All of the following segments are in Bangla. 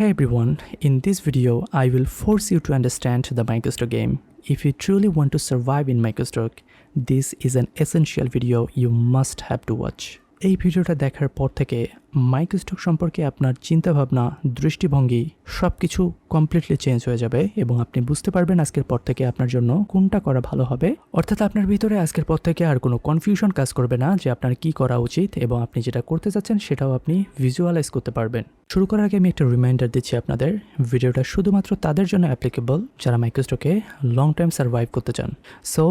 Hey everyone, in this video, I will force you to understand the Microstock game. If you truly want to survive in Microstock, this is an essential video you must have to watch. এই ভিডিওটা দেখার পর থেকে মাইক্রোস্টক সম্পর্কে আপনার চিন্তাভাবনা, দৃষ্টিভঙ্গি সব কিছু কমপ্লিটলি চেঞ্জ হয়ে যাবে এবং আপনি বুঝতে পারবেন আজকের পর থেকে আপনার জন্য কোনটা করা ভালো হবে। অর্থাৎ আপনার ভিতরে আজকের পর থেকে আর কোনো কনফিউশন কাজ করবে না যে আপনার কি করা উচিত এবং আপনি যেটা করতে যাচ্ছেন সেটাও আপনি ভিজুয়ালাইজ করতে পারবেন। শুরু করার আগে আমি একটা রিমাইন্ডার দিচ্ছি আপনাদের। ভিডিওটা শুধুমাত্র তাদের জন্য অ্যাপ্লিকেবল যারা মাইক্রোস্টকে লং টাইম সার্ভাইভ করতে চান। So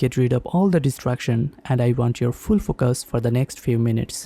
get rid of all the distraction and I want your full focus for the next few minutes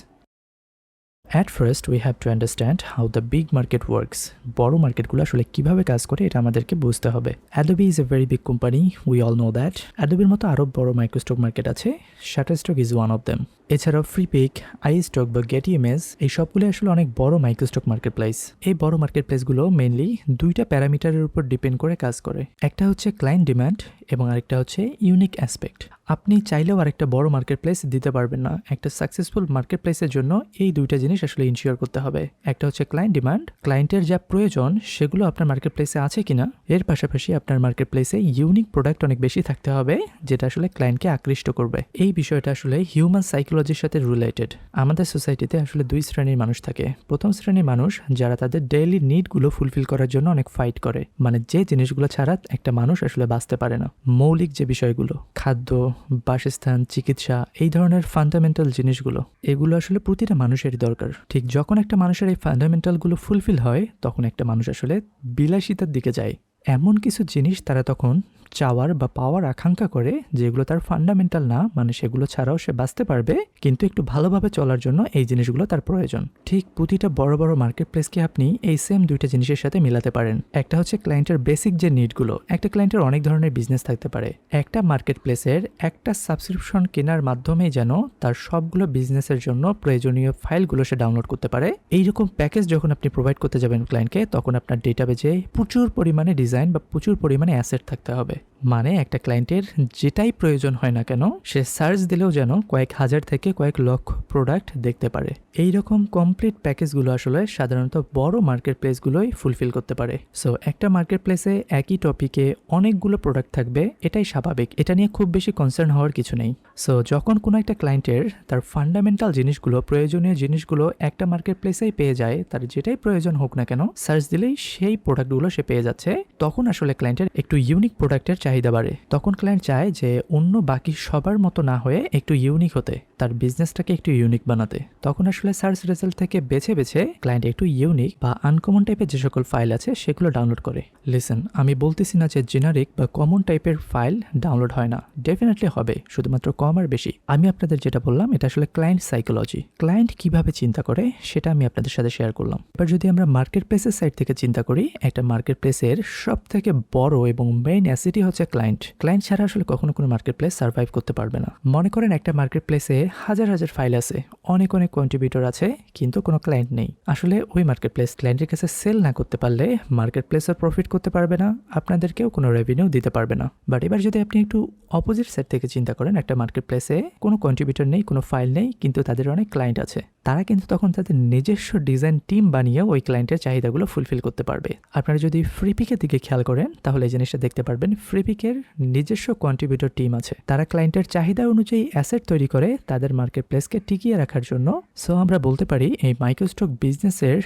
at first we have to understand how the big market works বড় মার্কেটগুলো আসলে কীভাবে কাজ করে, এটা আমাদেরকে বুঝতে হবে। Adobe is a very big company we all know that অ্যাডোবির মতো আরও বড় মাইক্রোস্টক মার্কেট আছে Shutterstock is one of them এছাড়াও ফ্রি পিক আই স্টক বা গেটি এমএস এই সবগুলো আসলে অনেক বড় মাইক্রোস্টক মার্কেট প্লেস এই বড় মার্কেট প্লেসগুলো মেনলি দুইটা প্যারামিটারের উপর ডিপেন্ড করে কাজ করে। একটা হচ্ছে ক্লায়েন্ট ডিমান্ড এবং আরেকটা হচ্ছে ইউনিক অ্যাসপেক্ট আপনি চাইলেও আরেকটা বড় মার্কেট প্লেস দিতে পারবেন না। একটা সাকসেসফুল মার্কেট প্লেসের জন্য এই দুইটা জিনিস আসলে ইনশিওর করতে হবে। একটা হচ্ছে ক্লায়েন্ট ডিমান্ড ক্লায়েন্টের যা প্রয়োজন, সেগুলো আপনার মার্কেট প্লেসে আছে কিনা, এর পাশাপাশি আপনার মার্কেট প্লেসে ইউনিক প্রোডাক্ট অনেক বেশি থাকতে হবে, যেটা আসলে ক্লায়েন্টকে আকৃষ্ট করবে। এই বিষয়টা আসলে হিউম্যান সাইকোলজির সাথে রিলেটেড আমাদের সোসাইটিতে আসলে দুই শ্রেণির মানুষ থাকে। প্রথম শ্রেণির মানুষ, যারা তাদের ডেইলি নিডগুলো ফুলফিল করার জন্য অনেক ফাইট করে। মানে যে জিনিসগুলো ছাড়া একটা মানুষ আসলে বাঁচতে পারে না। মৌলিক যে বিষয়গুলো, খাদ্য বাসস্থান, চিকিৎসা, এই ধরনের ফান্ডামেন্টাল জিনিসগুলো, এগুলো আসলে প্রতিটা মানুষেরই দরকার। ঠিক যখন একটা মানুষের এই ফান্ডামেন্টালগুলো ফুলফিল হয়, তখন একটা মানুষ আসলে বিলাসিতার দিকে যায়। এমন কিছু জিনিস তারা তখন চাওয়ার বা পাওয়ার আকাঙ্ক্ষা করে যেগুলো তার ফান্ডামেন্টাল না মানে সেগুলো ছাড়াও সে বাঁচতে পারবে, কিন্তু একটু ভালোভাবে চলার জন্য এই জিনিসগুলো তার প্রয়োজন। ঠিক প্রতিটা বড় বড় মার্কেট প্লেসকে আপনি এই সেম দুইটা জিনিসের সাথে মিলাতে পারেন। একটা হচ্ছে ক্লায়েন্টের বেসিক যে নিডগুলো একটা ক্লায়েন্টের অনেক ধরনের বিজনেস থাকতে পারে। একটা মার্কেট প্লেসের একটা সাবস্ক্রিপশন কেনার মাধ্যমেই যেন তার সবগুলো বিজনেসের জন্য প্রয়োজনীয় ফাইলগুলো সে ডাউনলোড করতে পারে। এইরকম প্যাকেজ যখন আপনি প্রোভাইড করতে যাবেন ক্লায়েন্টকে তখন আপনার ডেটাবেজে প্রচুর পরিমাণে ডিজাইন বা প্রচুর পরিমাণে অ্যাসেট থাকতে হবে। মানে একটা ক্লায়েন্টের যেটাই প্রয়োজন হয় না কেন, সে সার্চ দিলেও যেন কয়েক হাজার থেকে কয়েক লক্ষ প্রোডাক্ট দেখতে পারে। এই রকম কমপ্লিট প্যাকেজগুলো আসলে সাধারণত বড় মার্কেট প্লেসগুলোই ফুলফিল করতে পারে। সো একটা মার্কেট প্লেসে একই টপিকে অনেকগুলো প্রোডাক্ট থাকবে, এটাই স্বাভাবিক। এটা নিয়ে খুব বেশি কনসার্ন হওয়ার কিছু নেই। সো যখন কোনো একটা ক্লায়েন্টের তার ফান্ডামেন্টাল জিনিসগুলো, প্রয়োজনীয় জিনিসগুলো একটা মার্কেট প্লেসেই পেয়ে যায়, তার যেটাই প্রয়োজন হোক না কেন সার্চ দিলেই সেই প্রোডাক্টগুলো সে পেয়ে যাচ্ছে, তখন আসলে ক্লায়েন্টের একটু ইউনিক প্রোডাক্টের চাহিদা বাড়ে। তখন ক্লায়েন্ট চায় যে অন্য বাকি সবার মতো না হয়ে একটু ইউনিক হতে। তার বিজনেসটাকে একটু ইউনিক বানাতে। তখন আসলে সার্চ রেজাল্ট থেকে বেছে বেছে ক্লায়েন্ট একটু ইউনিক বা আনকমন টাইপের যে সকল ফাইল আছে, সেগুলো ডাউনলোড করে। লিসেন আমি বলতেছি না যে জেনারিক বা কমন টাইপের ফাইল ডাউনলোড হয় না। ডেফিনেটলি হবে, শুধুমাত্র কম আর বেশি। আমি আপনাদের যেটা বললাম, এটা আসলে ক্লায়েন্ট সাইকোলজি ক্লায়েন্ট কীভাবে চিন্তা করে, সেটা আমি আপনাদের সাথে শেয়ার করলাম। এবার যদি আমরা মার্কেট প্লেসের সাইড থেকে চিন্তা করি, একটা মার্কেট প্লেসের সব থেকে বড় এবং মেইন অ্যাসিটি হচ্ছে ক্লায়েন্ট ক্লায়েন্ট ছাড়া আসলে কখনো কোনো মার্কেট প্লেস সার্ভাইভ করতে পারবে না। মনে করেন একটা মার্কেট প্লেসে হাজার হাজার ফাইল আছে, অনেক অনেক কন্ট্রিবিউটর আছে, কিন্তু কোনো ক্লায়েন্ট নেই। আসলে ওই মার্কেট প্লেস ক্লায়েন্টের কাছে সেল না করতে পারলে মার্কেট প্লেসও প্রফিট করতে পারবে না, আপনাদেরকেও কোনো রেভিনিউ দিতে পারবে না। বাট এবার যদি আপনি একটু অপোজিট সাইড থেকে চিন্তা করেন, একটা মার্কেট প্লেসে কোনো কন্ট্রিবিউটর নেই, কোনো ফাইল নেই, কিন্তু তাদের অনেক ক্লায়েন্ট আছে, তারা কিন্তু তখন তাদের নিজস্ব ডিজাইন টিম বানিয়ে ওই ক্লায়েন্টের চাহিদাগুলো ফুলফিল করতে পারবে। আপনারা যদি ফ্রিপিকের দিকে খেয়াল করেন, তাহলে এই জিনিসটা দেখতে পারবেন ফ্রিপিকের নিজস্ব কন্ট্রিবিউটর টিম আছে। তারা ক্লায়েন্টের চাহিদা অনুযায়ী অ্যাসেট তৈরি করে, তাদের মার্কেট প্লেসকে টিকিয়ে রাখার জন্য। সো আমরা বলতে পারি এই মাইক্রোস্টক বিজনেসের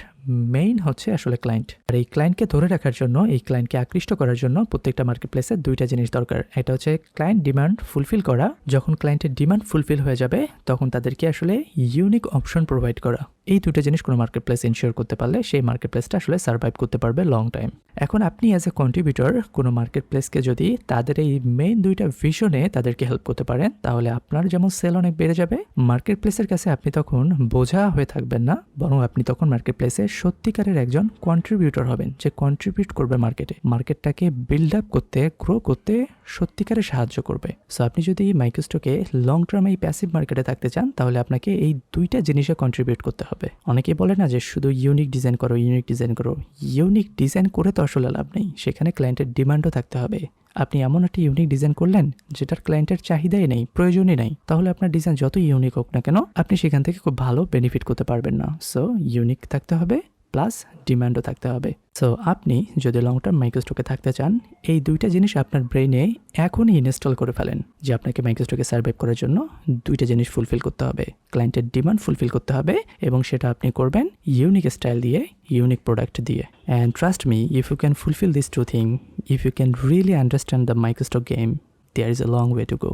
মেইন হচ্ছে আসলে ক্লায়েন্ট আর এই ক্লায়েন্টকে ধরে রাখার জন্য, এই ক্লায়েন্টকে আকৃষ্ট করার জন্য প্রত্যেকটা মার্কেট প্লেসে দুইটা জিনিস দরকার। এটা হচ্ছে ক্লায়েন্ট ডিমান্ড ফুলফিল করা। যখন ক্লায়েন্টের ডিমান্ড ফুলফিল হয়ে যাবে, তখন তাদেরকে আসলে ইউনিক অপশন প্রোভাইড করা। এই দুটো জিনিস কোনো মার্কেট প্লেস ইনশিওর করতে পারলে সেই মার্কেট প্লেসটা আসলে সার্ভাইভ করতে পারবে লং টাইম এখন আপনি অ্যাজ এ কন্ট্রিবিউটর কোনো মার্কেট প্লেসকে যদি তাদের এই মেইন দুইটা ভিশনে তাদেরকে হেল্প করতে পারেন, তাহলে আপনার যেমন সেল অনেক বেড়ে যাবে মার্কেট প্লেসের কাছে আপনি তখন বোঝা হয়ে থাকবেন না, বরং আপনি তখন মার্কেট প্লেসে সত্যিকারের একজন কন্ট্রিবিউটর হবেন, যে কন্ট্রিবিউট করবে মার্কেটে মার্কেটটাকে বিল্ড আপ করতে গ্রো করতে সত্যিকারে সাহায্য করবে। সো আপনি যদি মাইক্রোস্টকে লং টার্ম এই প্যাসিভ মার্কেটে থাকতে চান, তাহলে আপনাকে এই দুইটা জিনিসে কন্ট্রিবিউট করতে হবে। অনেকে বলে না যে শুধু ইউনিক ডিজাইন করো ইউনিক ডিজাইন করো। ইউনিক ডিজাইন করে তো আসলে লাভ নেই। সেখানে ক্লায়েন্টের ডিমান্ডও থাকতে হবে। আপনি এমন একটি ইউনিক ডিজাইন করলেন, যেটার ক্লায়েন্টের চাহিদাই নেই, প্রয়োজনই নেই। তাহলে আপনার ডিজাইন যত ইউনিক হোক না কেন, আপনি সেখান থেকে খুব ভালো বেনিফিট করতে পারবেন না। সো ইউনিক থাকতে হবে। প্লাস ডিমান্ডও থাকতে হবে। সো আপনি যদি লং টার্ম মাইক্রোস্টকে থাকতে চান, এই দুইটা জিনিস আপনার ব্রেইনে এখনই ইনস্টল করে ফেলেন যে আপনাকে মাইক্রোস্টকে সার্ভাইভ করার জন্য দুইটা জিনিস ফুলফিল করতে হবে। ক্লায়েন্টের ডিমান্ড ফুলফিল করতে হবে এবং সেটা আপনি করবেন ইউনিক স্টাইল দিয়ে ইউনিক প্রোডাক্ট দিয়ে। And trust me if you can fulfil this two thing if you can really understand the microstock game there is a long way to go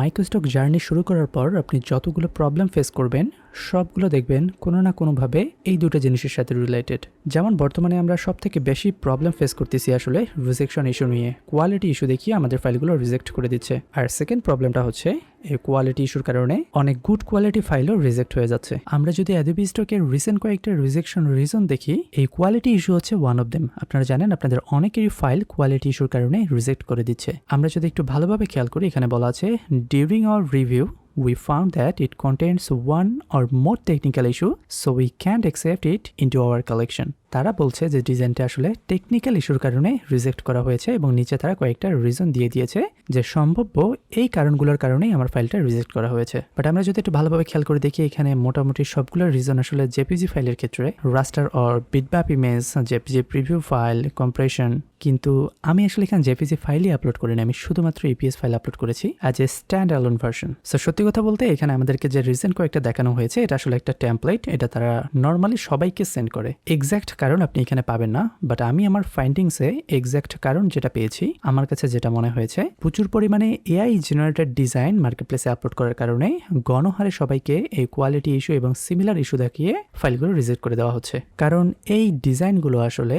microstock journey শুরু করার পর আপনি যতগুলো প্রবলেম ফেস করবেন সবগুলো দেখবেন কোনো না কোনোভাবে এই দুটো জিনিসের সাথে রিলেটেড যেমন বর্তমানে আমরা সব থেকে বেশি প্রবলেম ফেস করতেছি আসলে রিজেকশন ইস্যু নিয়ে। কোয়ালিটি ইস্যু দেখিয়ে আমাদের ফাইলগুলো রিজেক্ট করে দিচ্ছে। আর সেকেন্ড প্রবলেমটা হচ্ছে, এই কোয়ালিটি ইস্যুর কারণে অনেক গুড কোয়ালিটি ফাইলও রিজেক্ট হয়ে যাচ্ছে। আমরা যদি অ্যাদোবি স্টকের রিসেন্ট কয়েকটা রিজেকশন রিজন দেখি, এই কোয়ালিটি ইস্যু হচ্ছে ওয়ান অফ দেম আপনারা জানেন, আপনাদের অনেকেরই ফাইল কোয়ালিটি ইস্যুর কারণে রিজেক্ট করে দিচ্ছে। আমরা যদি একটু ভালোভাবে খেয়াল করি, এখানে বলা আছে during our review we found that it contains one or more technical issue so we can't accept it into our collection তারা বলছে যে ডিজাইনটা আসলে টেকনিক্যাল ইস্যুর কারণে রিজেক্ট করা হয়েছে এবং নিচে তারা কয়েকটা রিজন দিয়ে দিয়েছে যে সম্ভাব্য এই কারণগুলোর কারণেই আমার ফাইলটা রিজেক্ট করা হয়েছে। বাট আমরা যদি একটু ভালোভাবে খেয়াল করে দেখি, এখানে মোটামুটি সবগুলোর রিজন আসলে জেপিজি ফাইলের ক্ষেত্রে raster or bitmap image JPG preview file compression কিন্তু আমি আসলে এখানে জেপিজি ফাইলই আপলোড করিনি, আমি শুধুমাত্র ইপিএস ফাইল আপলোড করেছি as a stand alone version so সত্যি কথা বলতে এখানে আমাদেরকে যে রিসেন্ট কয়েকটা দেখানো হয়েছে, এটা আসলে একটা টেমপ্লেট এটা তারা নর্মালি সবাইকে সেন্ড করে। এক্স্যাক্ট কারণ আপনি এখানে পাবেন না বাট আমি আমার ফাইন্ডিংসে এক্স্যাক্ট কারণ যেটা পেয়েছি, আমার কাছে যেটা মনে হয়েছে, প্রচুর পরিমাণে এআই জেনারেটেড ডিজাইন মার্কেটপ্লেসে আপলোড করার কারণে গণহারে সবাইকে এই কোয়ালিটি ইস্যু এবং সিমিলার ইস্যু দেখিয়ে ফাইলগুলো রিজেক্ট করে দেওয়া হচ্ছে। কারণ এই ডিজাইনগুলো আসলে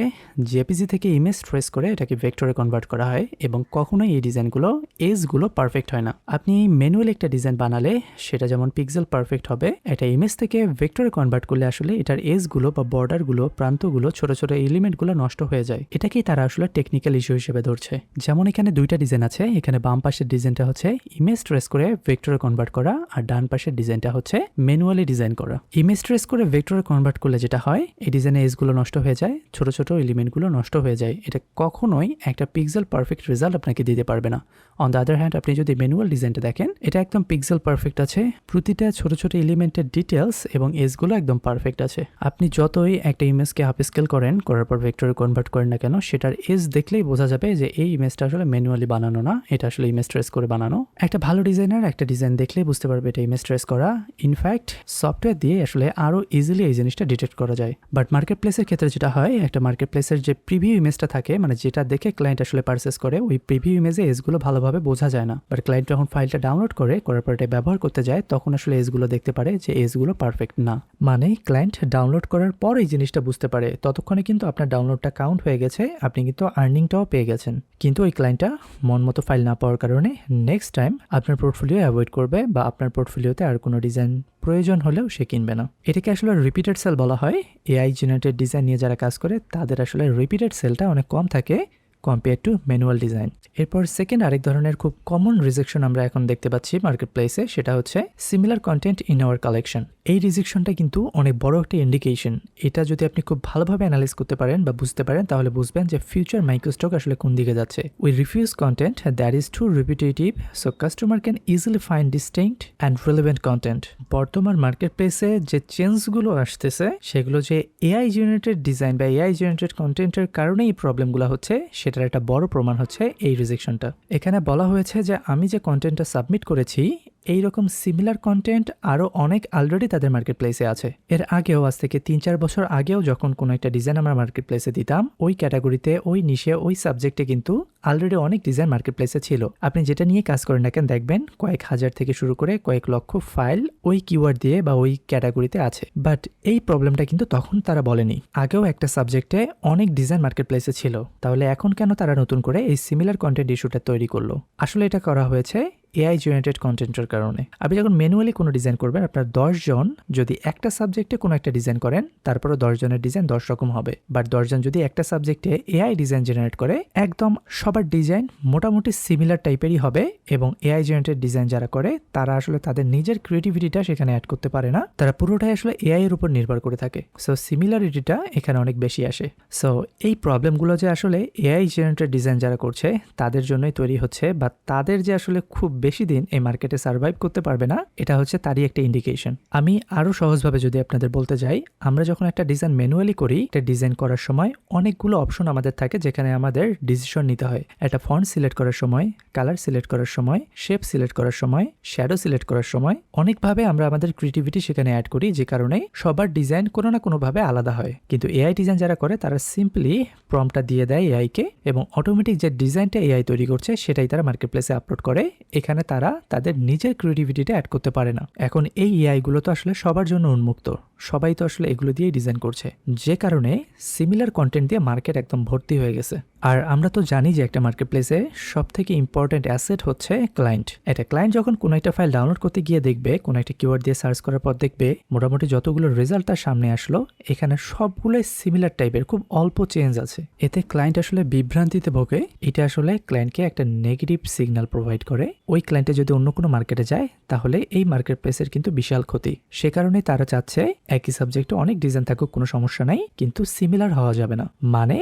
জেপিজি থেকে ইমেজ ট্রেস করে এটাকে ভেক্টরে কনভার্ট করা হয় এবং কখনোই এই ডিজাইনগুলো এজগুলো পারফেক্ট হয় না। আপনি ম্যানুয়াল একটা ডিজাইন বানালে সেটা যেমন পিক্সেল পারফেক্ট হবে, এটা ইমেজ থেকে ভেক্টরে কনভার্ট করলে আসলে এটার এজগুলো বা বর্ডারগুলো প্রান্তগুলো ছোট ছোট এলিমেন্টগুলো নষ্ট হয়ে যায়। এটাকেই তারা আসলে টেকনিক্যাল ইস্যু হিসেবে ধরছে। যেমন এখানে দুইটা ডিজাইন আছে, এখানে বাম পাশের ডিজাইনটা হচ্ছে ইমেজ ট্রেস করে ভেক্টরে কনভার্ট করা আর ডান পাশের ডিজাইনটা হচ্ছে ম্যানুয়ালি ডিজাইন করা। ইমেজ ট্রেস করে ভেক্টরে কনভার্ট করলে যেটা হয়, এই ডিজাইনের এজগুলো নষ্ট হয়ে যায়, ছোট ছোট এলিমেন্টগুলো নষ্ট হয়ে যায়। এটা কখনোই একটা পিক্সেল পারফেক্ট রেজাল্ট আপনাকে দিতে পারবে না। অন দ্য আদার হ্যান্ড আপনি যদি ম্যানুয়াল ডিজাইনটা দেখেন, এটা একদম পিক্সেল পারফেক্ট আছে। প্রতিটা ছোট ছোট এলিমেন্টের ডিটেলস এবং এজগুলো একদম পারফেক্ট আছে। আপনি যতই একটা ইমেজকে হাফ স্কেল করেন, করার পর ভেক্টরে কনভার্ট করেন না কেন, সেটার এজ দেখলেই বোঝা যাবে যে এই ইমেজটা আসলে ম্যানুয়ালি বানানো না, এটা আসলে ইমেজ ট্রেস করে বানানো। একটা ভালো ডিজাইনার একটা ডিজাইন দেখলেই বুঝতে পারবে এটা ইমেজ ট্রেস করা। ইনফ্যাক্ট সফটওয়্যার দিয়ে আসলে আরও ইজিলি এই জিনিসটা ডিটেক্ট করা যায়। বাট মার্কেট প্লেসের ক্ষেত্রে যেটা হয়, একটা মার্কেট প্লেসের যে প্রিভিউ ইমেজটা থাকে মানে যেটা দেখে ক্লায়েন্ট আসলে পারচেস করে, ওই প্রিভিউ ইমেজে এজগুলো ভালোভাবে বোঝা যায় না। বাট ক্লায়েন্ট যখন ফাইলটা ডাউনলোড করে, করার পর এটা ব্যবহার করতে যায়, তখন আসলে এজগুলো দেখতে পারে যে এজগুলো পারফেক্ট না। মানে ক্লায়েন্ট ডাউনলোড করার পর এই জিনিসটা বুঝতে পারে ততক্ষণে কিন্তু আপনার ডাউনলোডটা কাউন্ট হয়ে গেছে, আপনি কিন্তু আর্নিংটাও পেয়ে গেছেন। কিন্তু ওই ক্লায়েন্টটা মন মতো ফাইল না পাওয়ার কারণে নেক্সট টাইম আপনার পোর্টফোলিও অ্যাভয়েড করবে বা আপনার পোর্টফোলিওতে আর কোনো ডিজাইন প্রয়োজন হলেও সে কিনবে না। এটাকে আসলে রিপিটেড সেল বলা হয়। এআই জেনারেটেড ডিজাইন নিয়ে যারা কাজ করে, তাদের আসলে রিপিটেড সেলটা অনেক কম থাকে। কম্পেয়ার টু ম্যানুয়াল ডিজাইন এরপর সেকেন্ড আরেক ধরনের খুব কমন রিজেকশন আমরা এখন দেখতে পাচ্ছি মার্কেট প্লেসে সেটা হচ্ছে similar content in our collection এই রিজেকশনটা কিন্তু অনেক বড় একটা ইন্ডিকেশন এটা যদি আপনি খুব ভালোভাবে অ্যানালাইজ করতে পারেন বা বুঝতে পারেন, তাহলে বুঝবেন যে ফিউচার মাইক্রোস্টক আসলে কোন দিকে যাচ্ছে। We refuse content that is too repetitive so customer can easily find distinct and relevant content বর্তমান মার্কেট প্লেসে যে চেঞ্জগুলো আসতেছে, সেগুলো যে এআই জেনারেটেড ডিজাইন বা এআই জেনারেটেড কন্টেন্টের কারণেই এই প্রবলেমগুলো হচ্ছে সেটার একটা বড় প্রমাণ হচ্ছে এই রিজেকশনটা এখানে বলা হয়েছে যে আমি যে কন্টেন্টটা সাবমিট করেছি এই রকম সিমিলার কন্টেন্ট আরও অনেক অলরেডি তাদের মার্কেট প্লেসে আছে। এর আগেও, আজ থেকে তিন চার বছর আগেও যখন কোনো একটা ডিজাইন আমরা মার্কেট প্লেসে দিতাম, ওই ক্যাটাগরিতে ওই নিশে ওই সাবজেক্টে কিন্তু অলরেডি অনেক ডিজাইন মার্কেট প্লেসে ছিল। আপনি যেটা নিয়ে কাজ করেন না কেন দেখবেন, কয়েক হাজার থেকে শুরু করে কয়েক লক্ষ ফাইল ওই কিওয়ার্ড দিয়ে বা ওই ক্যাটাগরিতে আছে। বাট এই প্রবলেমটা কিন্তু তখন তারা বলেনি। আগেও একটা সাবজেক্টে অনেক ডিজাইন মার্কেট প্লেসে ছিল। তাহলে এখন কেন তারা নতুন করে এই সিমিলার কন্টেন্ট ইস্যুটা তৈরি করল? আসলে এটা করা হয়েছে এআই জেনারেটেড কন্টেন্টের কারণে। আপনি যখন ম্যানুয়ালি কোনো ডিজাইন করবেন, আপনার দশজন যদি একটা সাবজেক্টে কোনো একটা ডিজাইন করেন তারপরে দশজনের ডিজাইন দশ রকম হবে। বাট দশজন যদি একটা সাবজেক্টে এআই ডিজাইন জেনারেট করে, একদম সবার ডিজাইন মোটামুটি সিমিলার টাইপেরই হবে এবং এআই জেনারেটেড ডিজাইন যারা করে, তারা আসলে তাদের নিজের ক্রিয়েটিভিটিটা সেখানে অ্যাড করতে পারে না। তারা পুরোটাই আসলে এআই এর উপর নির্ভর করে থাকে। সো সিমিলারিটিটা এখানে অনেক বেশি আসে। সো এই প্রবলেমগুলো যে আসলে এআই জেনারেটেড ডিজাইন যারা করছে, তাদের জন্যই তৈরি হচ্ছে বা তাদের যে আসলে খুব বেশি দিন এই মার্কেটে সার্ভাইভ করতে পারবে না, এটা হচ্ছে তারই একটা ইন্ডিকেশন আমি আরও সহজভাবে যদি আপনাদের বলতে যাই, আমরা যখন একটা ডিজাইন ম্যানুয়ালি করি, এটা ডিজাইন করার সময় অনেকগুলো অপশন আমাদের থাকে যেখানে আমাদের ডিসিশন নিতে হয়। একটা ফন্ট সিলেক্ট করার সময় কালার সিলেক্ট করার সময় শেপ সিলেক্ট করার সময় শ্যাডো সিলেক্ট করার সময়, অনেকভাবে আমরা আমাদের ক্রিয়েটিভিটি সেখানে অ্যাড করি, যে কারণে সবার ডিজাইন কোনো না কোনোভাবে আলাদা হয়। কিন্তু এআই ডিজাইন যারা করে, তারা সিম্পলি প্রমটা দিয়ে দেয় এআইকে এবং অটোমেটিক যে ডিজাইনটা এআই তৈরি করছে, সেটাই তারা মার্কেট প্লেসে আপলোড করে। এখানে তারা তাদের নিজের ক্রিয়েটিভিটিটা অ্যাড করতে পারে না। এখন এই এআইগুলো তো আসলে সবার জন্য উন্মুক্ত। সবাই তো আসলে এগুলো দিয়েই ডিজাইন করছে। যে কারণে সিমিলার কন্টেন্ট দিয়ে মার্কেট একদম ভর্তি হয়ে গেছে। আর আমরা তো জানি যে একটা মার্কেট প্লেসে সব থেকে ইম্পর্টেন্ট অ্যাসেট হচ্ছে ক্লায়েন্ট এটা ক্লায়েন্ট যখন কোনো একটা ফাইল ডাউনলোড করতে গিয়ে দেখবে, কোনো একটা কিওয়ার্ড দিয়ে সার্চ করার পর দেখবে, মোটামুটি যতগুলো রেজাল্ট তার সামনে আসলো, এখানে সবগুলোই সিমিলার টাইপের খুব অল্প চেঞ্জ আছে। এতে ক্লায়েন্ট আসলে বিভ্রান্তিতে ভোগে। এটা আসলে ক্লায়েন্টকে একটা নেগেটিভ সিগন্যাল প্রোভাইড করে। ওই ক্লায়েন্টে যদি অন্য কোনো মার্কেটে যায়, তাহলে এই মার্কেট প্লেসের কিন্তু বিশাল ক্ষতি। সে কারণে তারা চাচ্ছে, একই সাবজেক্টে অনেক ডিজাইন থাকুক, কোনো সমস্যা নাই, কিন্তু সিমিলার হওয়া যাবে না। মানে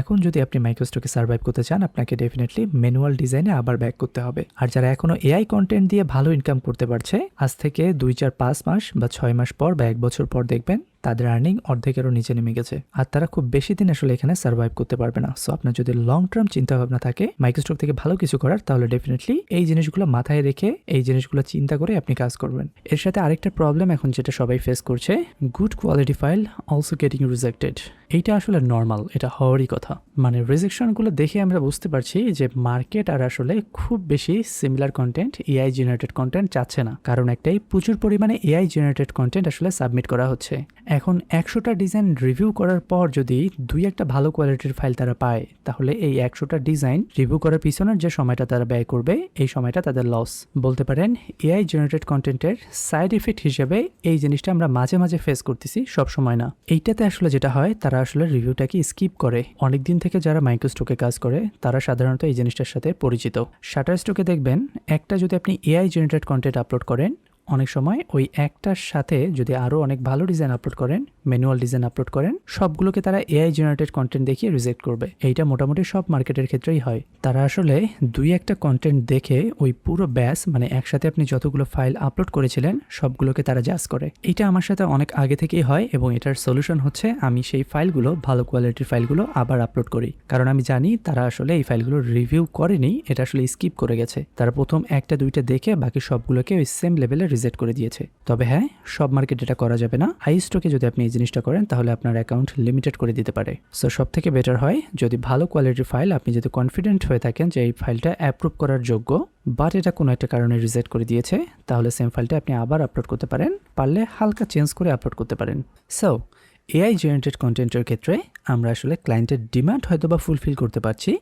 এখন যদি আপনি মাইক্রোস্টকে সার্ভাইভ করতে চান, আপনাকে ডেফিনেটলি ম্যানুয়াল ডিজাইনে আবার ব্যাক করতে হবে। আর যারা এখনও এআই কন্টেন্ট দিয়ে ভালো ইনকাম করতে পারছে, আজ থেকে দুই চার পাঁচ মাস বা ছয় মাস পর বা এক বছর পর দেখবেন তাদের আর্নিং অর্ধেকেরও নিচে নেমে গেছে। আর তারা খুব বেশি দিন আসলে এখানে সার্ভাইভ করতে পারবে না। সো আপনার যদি লং টার্ম চিন্তা ভাবনা থাকে মাইক্রোস্টক থেকে ভালো কিছু করার, তাহলে ডেফিনেটলি এই জিনিসগুলো মাথায় রেখে, এই জিনিসগুলো চিন্তা করে আপনি কাজ করবেন। এর সাথে আরেকটা প্রবলেম এখন যেটা সবাই ফেস করছে good quality file also getting rejected এইটা আসলে নর্মাল এটা হওয়ারই কথা। মানে রিজেকশনগুলো দেখে আমরা বুঝতে পারছি যে মার্কেট আর আসলে খুব বেশি similar content AI generated content চাচ্ছে না। কারণ একটাই প্রচুর পরিমাণে এআই জেনারেটেড কন্টেন্ট আসলে সাবমিট করা হচ্ছে। এখন একশোটা ডিজাইন রিভিউ করার পর যদি দুই একটা ভালো কোয়ালিটির ফাইল তারা পায়, তাহলে এই একশোটা ডিজাইন রিভিউ করার পিছনের যে সময়টা তারা ব্যয় করবে, এই সময়টা তাদের লস বলতে পারেন এআই জেনারেটেড কন্টেন্টের সাইড ইফেক্ট হিসেবে এই জিনিসটা আমরা মাঝে মাঝে ফেস করতেছি সব সময় না। এইটাতে আসলে যেটা হয়, তারা আসলে রিভিউটাকে স্কিপ করে? অনেকদিন থেকে যারা মাইক্রোস্টকে কাজ করে, তারা সাধারণত এই জিনিসটার সাথে পরিচিত। শাটার স্টোকে দেখবেন, একটা যদি আপনি এআই জেনারেটেড কন্টেন্ট আপলোড করেন অনেক সময় ওই একটার সাথে যদি আরও অনেক ভালো ডিজাইন আপলোড করেন ম্যানুয়াল ডিজাইন আপলোড করেন, সবগুলোকে তারা এআই জেনারেটেড কন্টেন্ট দেখিয়ে রিজেক্ট করবে। এইটা মোটামুটি সব মার্কেটের ক্ষেত্রেই হয়। তারা আসলে দুই একটা কন্টেন্ট দেখে ওই পুরো ব্যাস মানে একসাথে আপনি যতগুলো ফাইল আপলোড করেছিলেন, সবগুলোকে তারা জাজ করে। এটা আমার সাথে অনেক আগে থেকেই হয় এবং এটার সলিউশন হচ্ছে আমি সেই ফাইলগুলো ভালো কোয়ালিটির ফাইলগুলো আবার আপলোড করি। কারণ আমি জানি তারা আসলে এই ফাইলগুলো রিভিউ করেনি, এটা আসলে স্কিপ করে গেছে। তারা প্রথম একটা, দুইটা দেখে বাকি সবগুলোকে ওই সেম লেভেলে রিজেক্ট করে দিয়েছে। তবে হ্যাঁ সব মার্কেট এটা করা যাবে না। হাই স্টকে যদি আপনি এই জিনিসটা করেন, তাহলে আপনার অ্যাকাউন্ট লিমিটেড করে দিতে পারে। সো সব থেকে বেটার হয়, যদি ভালো কোয়ালিটির ফাইল আপনি যদি কনফিডেন্ট হয়ে থাকেন যে এই ফাইলটা অ্যাপ্রুভ করার যোগ্য বাট এটা কোনো একটা কারণে রিজেক্ট করে দিয়েছে, তাহলে সেম ফাইলটা আপনি আবার আপলোড করতে পারেন, পারলে হালকা চেঞ্জ করে আপলোড করতে পারেন। সো এআই জেনারেটেড কন্টেন্টের ক্ষেত্রে আমরা আসলে ক্লায়েন্টের ডিমান্ড হয়তো বা ফুলফিল করতে পারছি,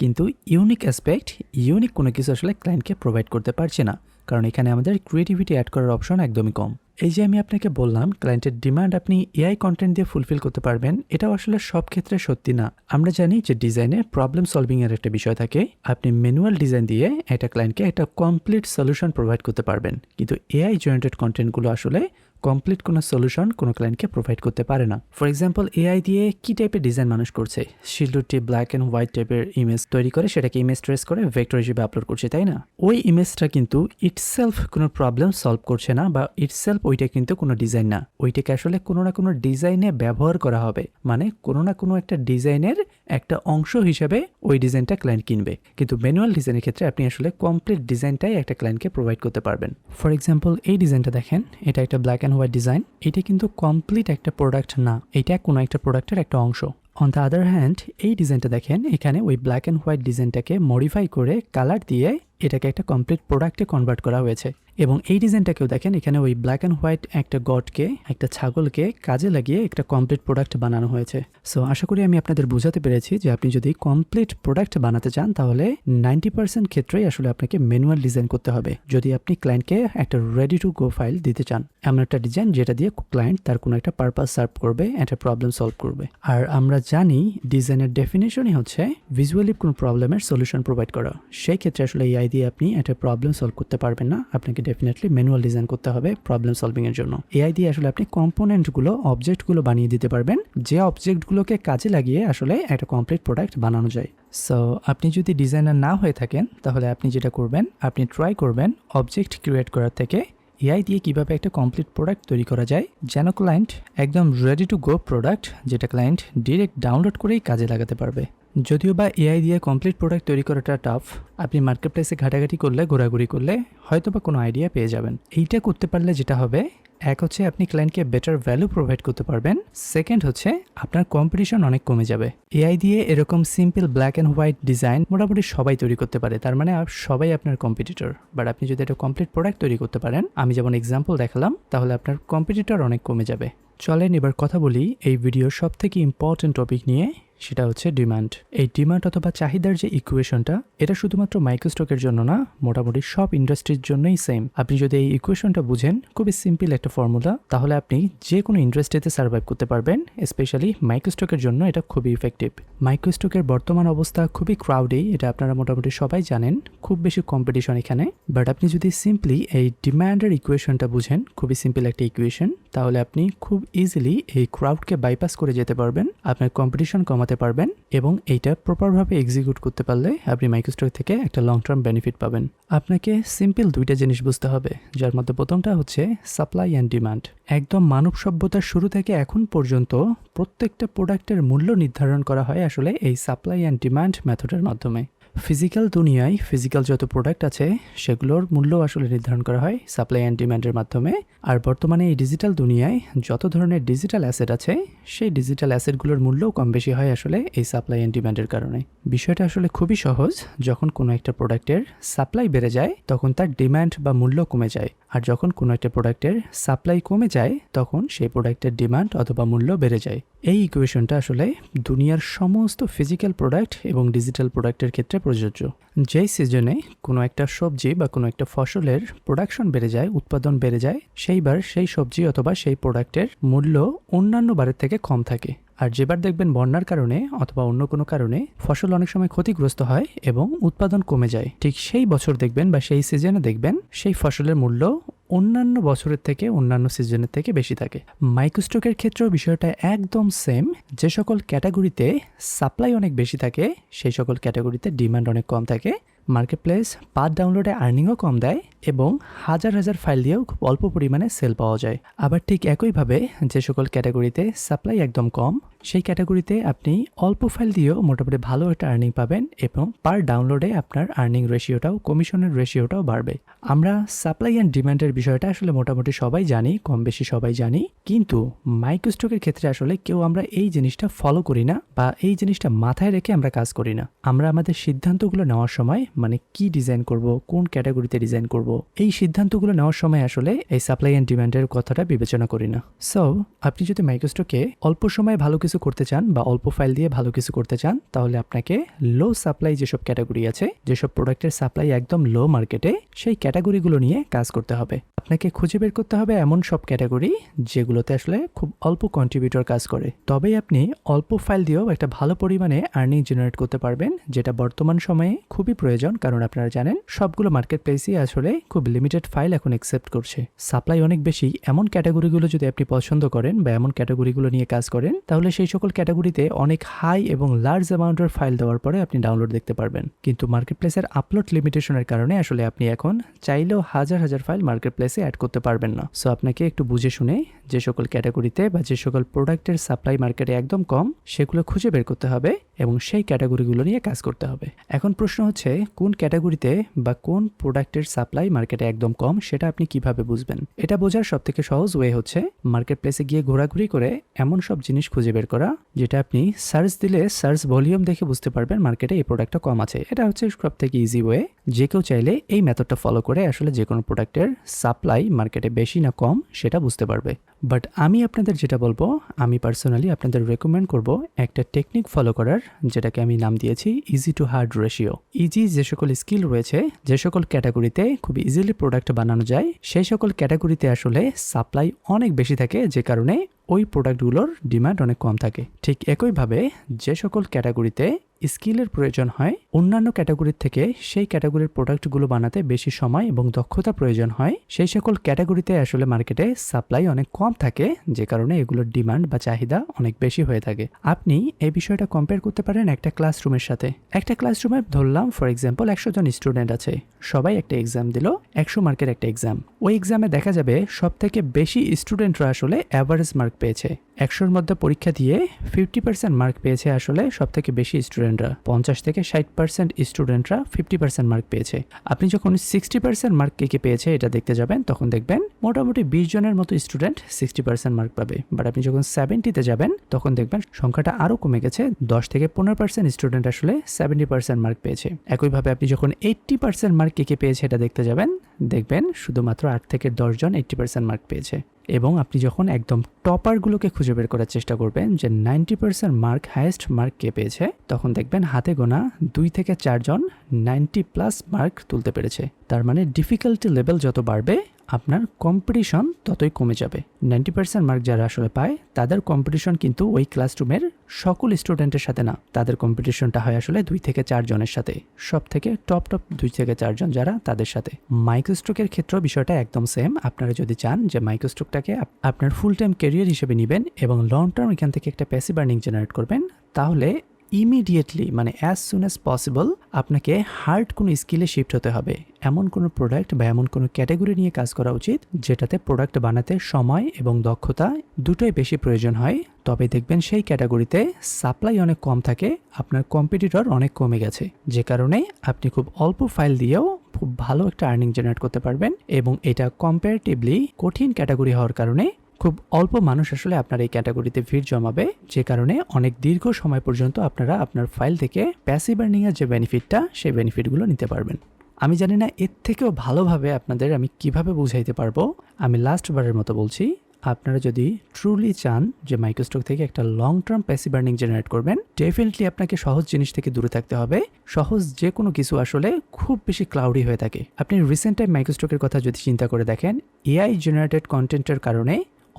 কিন্তু ইউনিক অ্যাসপেক্ট ইউনিক কোনো কিছু আসলে ক্লায়েন্টকে প্রোভাইড করতে পারছি না। কারণ এখানে আমাদের ক্রিয়েটিভিটি অ্যাড করার অপশন একদমই কম। এই যে আমি আপনাকে বললাম ক্লায়েন্টের ডিমান্ড আপনি এআই কন্টেন্ট দিয়ে ফুলফিল করতে পারবেন, এটাও আসলে সব ক্ষেত্রে সত্যি না। আমরা জানি যে ডিজাইনে প্রবলেম সলভিং এর একটা বিষয় থাকে। আপনি ম্যানুয়াল ডিজাইন দিয়ে একটা ক্লায়েন্টকে একটা কমপ্লিট সলিউশন প্রোভাইড করতে পারবেন। কিন্তু এআই জয়েন্টেড কন্টেন্টগুলো আসলে কমপ্লিট কোনো সলিউশন কোনো ক্লায়েন্টকে প্রোভাইড করতে পারে না। ফর এক্সাম্পল এআই দিয়ে কি টাইপের ডিজাইন মানুষ করছে? শিল্ডটি ব্ল্যাক অ্যান্ড হোয়াইট টাইপের ইমেজ তৈরি করে, সেটাকে ইমেজ ট্রেস করে ভেক্টর হিসেবে আপলোড করছে, তাই না? ওই ইমেজটা কিন্তু ইটসেলফ কোনো প্রবলেম সলভ করছে না বা ইটসেলফ ওইটা কিন্তু কোনো ডিজাইন না। ওইটাকে আসলে কোনো না কোনো ডিজাইনে ব্যবহার করা হবে। মানে কোনো না কোনো একটা ডিজাইনের একটা অংশ হিসেবে ওই ডিজাইনটা ক্লায়েন্ট কিনবে। কিন্তু ম্যানুয়াল ডিজাইনের ক্ষেত্রে আপনি আসলে কমপ্লিট ডিজাইনটাই একটা ক্লায়েন্টকে প্রোভাইড করতে পারবেন। ফর এক্সাম্পল এই ডিজাইনটা দেখেন, এটা একটা ব্ল্যাক অ্যান্ড হোয়াইট ডিজাইন এটা কিন্তু কমপ্লিট একটা প্রোডাক্ট না। এটা কোনো একটা প্রোডাক্টের একটা অংশ। অন দ্য আদার হ্যান্ড এই ডিজাইনটা দেখেন, এখানে ওই ব্ল্যাক অ্যান্ড হোয়াইট ডিজাইনটাকে মডিফাই করে কালার দিয়ে এটাকে একটা কমপ্লিট প্রোডাক্টে কনভার্ট করা হয়েছে। এবং এই ডিজাইনটাকেও দেখেন, এখানে ওই ব্ল্যাক অ্যান্ড হোয়াইট একটা গডকে, একটা ছাগলকে কাজে লাগিয়ে একটা কমপ্লিট প্রোডাক্ট বানানো হয়েছে। সো আশা করি আমি আপনাদের বোঝাতে পেরেছি যে আপনি যদি কমপ্লিট প্রোডাক্ট বানাতে চান, তাহলে নাইনটি পার্সেন্ট ক্ষেত্রেই আসলে আপনাকে ম্যানুয়াল ডিজাইন করতে হবে। যদি আপনি ক্লায়েন্টকে একটা রেডি টু গো ফাইল দিতে চান, এমন একটা ডিজাইন যেটা দিয়ে ক্লায়েন্ট তার কোনো একটা পারপাস সার্ভ করবে একটা প্রবলেম সলভ করবে। আর আমরা জানি ডিজাইনের ডেফিনেশনই হচ্ছে ভিজুয়ালি কোনো প্রবলেমের সলিউশন প্রোভাইড করা। সেই ক্ষেত্রে আসলে এআই দিয়ে আপনি একটা প্রবলেম সলভ করতে পারবেন না। আপনাকে ডেফিনেটলি ম্যানুয়াল ডিজাইন করতে হবে প্রবলেম সলভিংয়ের জন্য। এআই দিয়ে আসলে আপনি কম্পোনেন্টগুলো অবজেক্টগুলো বানিয়ে দিতে পারবেন। যে অবজেক্টগুলোকে কাজে লাগিয়ে আসলে একটা কমপ্লিট প্রোডাক্ট বানানো যায়। সো আপনি যদি ডিজাইনার না হয়ে থাকেন, তাহলে আপনি যেটা করবেন, আপনি ট্রাই করবেন অবজেক্ট ক্রিয়েট করার থেকে এআই দিয়ে কীভাবে একটা কমপ্লিট প্রোডাক্ট তৈরি করা যায়, যেন ক্লায়েন্ট একদম রেডি টু গো প্রোডাক্ট যেটা ক্লায়েন্ট ডিরেক্ট ডাউনলোড করেই কাজে লাগাতে পারবে। যদিও বা এআই দিয়ে কমপ্লিট প্রোডাক্ট তৈরি করাটা টাফ আপনি মার্কেট প্লেসে ঘাটাঘাটি করলে, ঘোরাঘুরি করলে হয়তো বা কোনো আইডিয়া পেয়ে যাবেন। এইটা করতে পারলে যেটা হবে, এক হচ্ছে আপনি ক্লায়েন্টকে বেটার ভ্যালু প্রোভাইড করতে পারবেন। সেকেন্ড হচ্ছে আপনার কম্পিটিশন অনেক কমে যাবে। এআই দিয়ে এরকম simple black and white design মোটামুটি সবাই তৈরি করতে পারে। তার মানে সবাই আপনার কম্পিটিটর বাট আপনি যদি একটা কমপ্লিট প্রোডাক্ট তৈরি করতে পারেন, আমি যেমন এক্সাম্পল দেখালাম, তাহলে আপনার কম্পিটিটর অনেক কমে যাবে। চলেন এবার কথা বলি এই ভিডিওর সব থেকে ইম্পর্টেন্ট টপিক নিয়ে, সেটা হচ্ছে ডিমান্ড এই ডিমান্ড অথবা চাহিদার যে ইকুয়েশনটা এটা শুধুমাত্র মাইক্রোস্টকের জন্য না, মোটামুটি সব ইন্ডাস্ট্রির জন্যই সেম আপনি যদি এই ইকুয়েশনটা বুঝেন, খুবই সিম্পল একটা ফর্মুলা তাহলে আপনি যে কোনো ইন্ডাস্ট্রিতে সার্ভাইভ করতে পারবেন স্পেশালি মাইক্রোস্টকের জন্য এটা খুবই ইফেক্টিভ মাইক্রোস্টকের বর্তমান অবস্থা খুবই ক্রাউডেই এটা আপনারা মোটামুটি সবাই জানেন, খুব বেশি কম্পিটিশন এখানে। বাট আপনি যদি সিম্পলি এই ডিমান্ডের ইকুয়েশনটা বুঝেন, খুবই সিম্পল একটা ইকুয়েশন তাহলে আপনি খুব ইজিলি এই ক্রাউডকে বাইপাস করে যেতে পারবেন, আপনার কম্পিটিশন কমাতে পারবেন এবং এইটা প্রপারভাবে এক্সিকিউট করতে পারলে আপনি মাইক্রোস্টক থেকে একটা লং টার্ম বেনিফিট পাবেন। আপনাকে সিম্পল দুইটা জিনিস বুঝতে হবে, যার মধ্যে প্রথমটা হচ্ছে সাপ্লাই অ্যান্ড ডিমান্ড একদম মানব সভ্যতার শুরু থেকে এখন পর্যন্ত প্রত্যেকটা প্রোডাক্টের মূল্য নির্ধারণ করা হয় আসলে এই সাপ্লাই অ্যান্ড ডিমান্ড মেথডের মাধ্যমে। ফিজিক্যাল দুনিয়ায় ফিজিক্যাল যত প্রোডাক্ট আছে, সেগুলোর মূল্য আসলে নির্ধারণ করা হয় সাপ্লাই অ্যান্ড ডিম্যান্ডের মাধ্যমে। আর বর্তমানে এই ডিজিটাল দুনিয়ায় যত ধরনের ডিজিটাল অ্যাসেট আছে, সেই ডিজিটাল অ্যাসেটগুলোর মূল্যও কম বেশি হয় আসলে এই সাপ্লাই অ্যান্ড ডিম্যান্ডের কারণে। বিষয়টা আসলে খুবই সহজ, যখন কোনো একটা প্রোডাক্টের সাপ্লাই বেড়ে যায়, তখন তার ডিম্যান্ড বা মূল্য কমে যায়। আর যখন কোনো একটা প্রোডাক্টের সাপ্লাই কমে যায়, তখন সেই প্রোডাক্টের ডিমান্ড অথবা মূল্য বেড়ে যায়। এই ইকুয়েশনটা আসলে দুনিয়ার সমস্ত ফিজিক্যাল প্রোডাক্ট এবং ডিজিটাল প্রোডাক্টের ক্ষেত্রে প্রযোজ্য। যেই সিজনে কোনো একটা সবজি বা কোনো একটা ফসলের প্রোডাকশন বেড়ে যায়, উৎপাদন বেড়ে যায়, সেইবার সেই সবজি অথবা সেই প্রোডাক্টের মূল্য অন্যান্য বারের থেকে কম থাকে। আর যেবার দেখবেন বন্যার কারণে অথবা অন্য কোনো কারণে ফসল অনেক সময় ক্ষতিগ্রস্ত হয় এবং উৎপাদন কমে যায়। ঠিক সেই বছর দেখবেন বা সেই সিজনে দেখবেন সেই ফসলের মূল্য অন্যান্য বছরের থেকে, অন্যান্য সিজনের থেকে বেশি থাকে। মাইক্রোস্টকের ক্ষেত্রেও বিষয়টা একদম সেম যে সকল ক্যাটাগরিতে সাপ্লাই অনেক বেশি থাকে, সেই সকল ক্যাটাগরিতে ডিমান্ড অনেক কম থাকে। মার্কেট প্লেস পার ডাউনলোডে আর্নিংও কম দেয় এবং হাজার হাজার ফাইল দিয়েও খুব অল্প পরিমাণে সেল পাওয়া যায়। আবার ঠিক একইভাবে যে সকল ক্যাটাগরিতে সাপ্লাই একদম কম সেই ক্যাটাগরিতে আপনি অল্প ফাইল দিয়েও মোটামুটি ভালো একটা আর্নিং পাবেন এবং পার ডাউনলোডে আপনার আর্নিং রেশিওটাও কমিশনের রেশিওটাও বাড়বে। আমরা সাপ্লাই অ্যান্ড ডিমান্ডের বিষয়টা আসলে মোটামুটি সবাই জানি কম বেশি সবাই জানি। কিন্তু মাইক্রোস্টকের ক্ষেত্রে আসলে কেউ আমরা এই জিনিসটা ফলো করি না বা এই জিনিসটা মাথায় রেখে আমরা কাজ করি না। আমরা আমাদের সিদ্ধান্তগুলো নেওয়ার সময় মানে কি ডিজাইন করব, কোন ক্যাটাগরিতে ডিজাইন করব, এই সিদ্ধান্তগুলো নেওয়ার সময় আসলে এই সাপ্লাই অ্যান্ড ডিমান্ডের কথাটা বিবেচনা করি না। সো আপনি যদি মাইক্রোস্টকে অল্প সময়ে ভালো কিছু করতে চান বা অল্প ফাইল দিয়ে ভালো কিছু করতে চান, তাহলে আপনাকে লো সাপ্লাই যেসব ক্যাটাগরি আছে, যেসব প্রোডাক্টের সাপ্লাই একদম লো মার্কেটে সেই ক্যাটাগরিগুলো নিয়ে কাজ করতে হবে। আপনাকে খুঁজে বের করতে হবে এমন সব ক্যাটাগরি যেগুলোতে আসলে খুব অল্প কন্ট্রিবিউটর কাজ করে। তবেই আপনি অল্প ফাইল দিয়েও একটা ভালো পরিমাণে আর্নিং জেনারেট করতে পারবেন, যেটা বর্তমান সময়ে খুবই প্রয়োজন, কারণ আপনারা জানেন সবগুলো মার্কেট প্লেসই আসলে খুব লিমিটেড ফাইল এখন অ্যাকসেপ্ট করছে। সাপ্লাই অনেক বেশি, এমন ক্যাটাগরিগুলো যদি আপনি পছন্দ করেন বা এমন ক্যাটাগরিগুলো নিয়ে কাজ করেন, তাহলে সেই সকল ক্যাটাগরিতে অনেক হাই এবং লার্জ অ্যামাউন্টের ফাইল দেওয়ার পরে আপনি ডাউনলোড দেখতে পারবেন। কিন্তু মার্কেট প্লেসের আপলোড লিমিটেশনের কারণে আসলে আপনি এখন চাইলেও হাজার হাজার ফাইল মার্কেট প্লেসে অ্যাড করতে পারবেন না। সো আপনাকে একটু বুঝে শুনে যে সকল ক্যাটাগরিতে বা যে সকল প্রোডাক্টের সাপ্লাই মার্কেটে একদম কম, সেগুলো খুঁজে বের করতে হবে এবং সেই ক্যাটাগরিগুলো নিয়ে কাজ করতে হবে। এখন প্রশ্ন হচ্ছে, কোন ক্যাটাগরিতে বা কোন প্রোডাক্টের সাপ্লাই মার্কেটে একদম কম, সেটা আপনি কীভাবে বুঝবেন? এটা বোঝার সব থেকে সহজ ওয়ে হচ্ছে মার্কেট প্লেসে গিয়ে ঘোরাঘুরি করে এমন সব জিনিস খুঁজে বের করা, যেটা আপনি সার্চ দিলে সার্চ ভলিউম দেখে বুঝতে পারবেন মার্কেটে এই প্রোডাক্টটা কম আছে। এটা হচ্ছে সব থেকে ইজি ওয়ে যে কেউ চাইলে এই মেথডটা ফলো করে আসলে যে কোনো প্রোডাক্টের সাপ্লাই মার্কেটে বেশি না কম, সেটা বুঝতে পারবে। বাট আমি আপনাদের যেটা বলব, আমি পার্সোনালি আপনাদের রেকমেন্ড করব একটা টেকনিক ফলো করার, যেটাকে আমি নাম দিয়েছি easy to hard ratio easy যে সকল স্কিল রয়েছে, যে সকল ক্যাটাগরিতে খুব ইজিলি প্রোডাক্ট বানানো যায়, সেই সকল ক্যাটাগরিতে আসলে সাপ্লাই অনেক বেশি থাকে, যে কারণে ওই প্রোডাক্টগুলোর ডিমান্ড অনেক কম থাকে। ঠিক একইভাবে যে সকল ক্যাটাগরিতে স্কিলের প্রয়োজন হয়, অন্যান্য ক্যাটাগরির থেকে সেই ক্যাটাগরির প্রোডাক্টগুলো বানাতে বেশি সময় এবং দক্ষতা প্রয়োজন হয়। সেই সকল ক্যাটাগরিতে আসলে মার্কেটে সাপ্লাই অনেক কম থাকে, যে কারণে এগুলোর ডিমান্ড বা চাহিদা অনেক বেশি হয়ে থাকে। আপনি এই বিষয়টা কম্পেয়ার করতে পারেন একটা ক্লাসরুমের সাথে। একটা ক্লাসরুমে ধরলাম ফর এক্সাম্পল একশো জন স্টুডেন্ট আছে। সবাই একটা এক্সাম দিল, একশো মার্কের একটা এক্সাম ওই এক্সামে দেখা যাবে সব থেকে বেশি স্টুডেন্টরা আসলে অ্যাভারেজ মার্ক পেয়েছে। একশোর মধ্যে পরীক্ষা দিয়ে ফিফটি পার্সেন্ট মার্ক পেয়েছে আসলে সব থেকে বেশি স্টুডেন্টরা পঞ্চাশ থেকে ষাট পার্সেন্ট স্টুডেন্টরা ফিফটি পার্সেন্ট মার্ক পেয়েছে। আপনি যখন সিক্সটি পার্সেন্ট মার্ক কে কে পেয়েছে এটা দেখতে যাবেন, তখন দেখবেন মোটামুটি বিশ জনের মতো স্টুডেন্ট সিক্সটি পার্সেন্ট মার্ক পাবে। বাট আপনি যখন সেভেন্টিতে যাবেন, তখন দেখবেন সংখ্যাটা আরও কমে গেছে, দশ থেকে পনেরো পার্সেন্ট স্টুডেন্ট আসলে সেভেন্টি পার্সেন্ট মার্ক পেয়েছে। একইভাবে আপনি যখন এইট্টি পার্সেন্ট মার্ক কে কে পেয়েছে এটা দেখতে যাবেন, দেখবেন শুধুমাত্র আট থেকে দশজন এইট্টি পার্সেন্ট মার্ক পেয়েছে। এবং আপনি যখন একদম টপারগুলোকে খুঁজে বের করার চেষ্টা করবেন যে ninety percent mark, highest mark কে পেয়েছে, তখন দেখবেন হাতে গোনা দুই থেকে চারজন নাইনটি প্লাস মার্ক তুলতে পেরেছে। তার মানে ডিফিকাল্টি লেভেল যত বাড়বে আপনার কম্পিটিশন ততই কমে যাবে। নাইনটি পার্সেন্ট মার্ক যারা আসলে পায়, তাদের কম্পিটিশন কিন্তু ওই ক্লাসরুমের সকল স্টুডেন্টের সাথে না। তাদের কম্পিটিশনটা হয় আসলে দুই থেকে চারজনের সাথে। সব থেকে টপ টপ দুই থেকে চারজন যারা, তাদের সাথে। মাইক্রোস্ট্রোকের ক্ষেত্রেও বিষয়টা একদম সেম আপনারা যদি চান যে মাইক্রোস্ট্রোকটাকে আপ- আপনার ফুল টাইম ক্যারিয়ার হিসেবে নেবেন এবং লং টার্ম এখান থেকে একটা প্যাসিভ আর্নিং জেনারেট করবেন, তাহলে ইমিডিয়েটলি মানে অ্যাজ সুন অ্যাজ পসিবল আপনাকে হার্ড কোনো স্কিলে শিফট হতে হবে। এমন কোনো প্রোডাক্ট বা এমন কোনো ক্যাটাগরি নিয়ে কাজ করা উচিত, যেটাতে প্রোডাক্ট বানাতে সময় এবং দক্ষতা দুটোই বেশি প্রয়োজন হয়। তবে দেখবেন সেই ক্যাটাগরিতে সাপ্লাই অনেক কম থাকে, আপনার কম্পিটিটর অনেক কমে গেছে। যে কারণে আপনি খুব অল্প ফাইল দিয়েও খুব ভালো একটা আর্নিং জেনারেট করতে পারবেন এবং এটা কম্পারেটিভলি কঠিন ক্যাটাগরি হওয়ার কারণে খুব অল্প মানুষ আসলে আপনার এই ক্যাটাগরিতে ভিড় জমাবে, যে কারণে অনেক দীর্ঘ সময় পর্যন্ত আপনারা আপনার ফাইল থেকে প্যাসিভ আর্নিংয়ের যে বেনিফিটটা সেই বেনিফিটগুলো নিতে পারবেন। আমি জানি না এর থেকেও ভালোভাবে আপনাদের আমি কীভাবে বুঝাইতে পারব, আমি লাস্ট বারের মতো বলছি, আপনারা যদি ট্রুলি চান যে মাইক্রোস্টক থেকে একটা long term passive earning generate করবেন ডেফিনেটলি আপনাকে সহজ জিনিস থেকে দূরে থাকতে হবে, সহজ যে কোনো কিছু আসলে খুব বেশি ক্লাউডি হয়ে থাকে। আপনি রিসেন্ট টাইম মাইক্রোস্টকের কথা যদি চিন্তা করে দেখেন এআই জেনারেটেড কন্টেন্টের কারণে